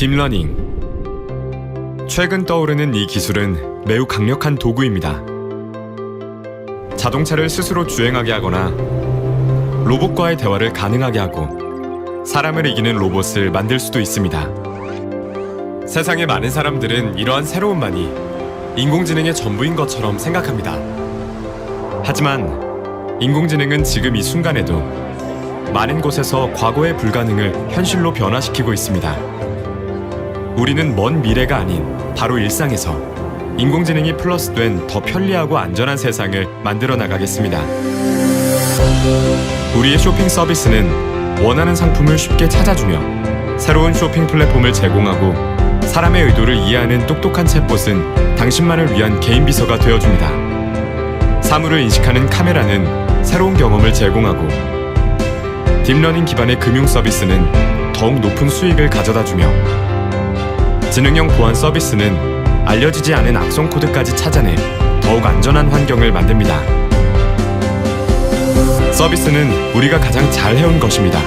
딥러닝. 최근 떠오르는 이 기술은 매우 강력한 도구입니다. 자동차를 스스로 주행하게 하거나 로봇과의 대화를 가능하게 하고 사람을 이기는 로봇을 만들 수도 있습니다. 세상의 많은 사람들은 이러한 새로움만이 인공지능의 전부인 것처럼 생각합니다. 하지만 인공지능은 지금 이 순간에도 많은 곳에서 과거의 불가능을 현실로 변화시키고 있습니다. 우리는 먼 미래가 아닌 바로 일상에서 인공지능이 플러스된 더 편리하고 안전한 세상을 만들어 나가겠습니다. 우리의 쇼핑 서비스는 원하는 상품을 쉽게 찾아주며 새로운 쇼핑 플랫폼을 제공하고 사람의 의도를 이해하는 똑똑한 챗봇은 당신만을 위한 개인 비서가 되어줍니다. 사물을 인식하는 카메라는 새로운 경험을 제공하고 딥러닝 기반의 금융 서비스는 더욱 높은 수익을 가져다 주며 지능형 보안 서비스는 알려지지 않은 악성 코드까지 찾아내 더욱 안전한 환경을 만듭니다. 서비스는 우리가 가장 잘 해온 것입니다.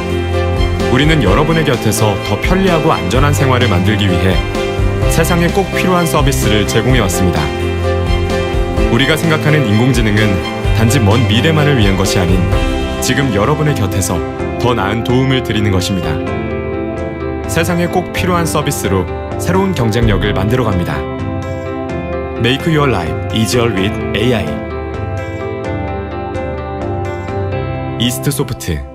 우리는 여러분의 곁에서 더 편리하고 안전한 생활을 만들기 위해 세상에 꼭 필요한 서비스를 제공해 왔습니다. 우리가 생각하는 인공지능은 단지 먼 미래만을 위한 것이 아닌 지금 여러분의 곁에서 더 나은 도움을 드리는 것입니다. 세상에 꼭 필요한 서비스로 새로운 경쟁력을 만들어 갑니다. Make your life easier with AI. 이스트 소프트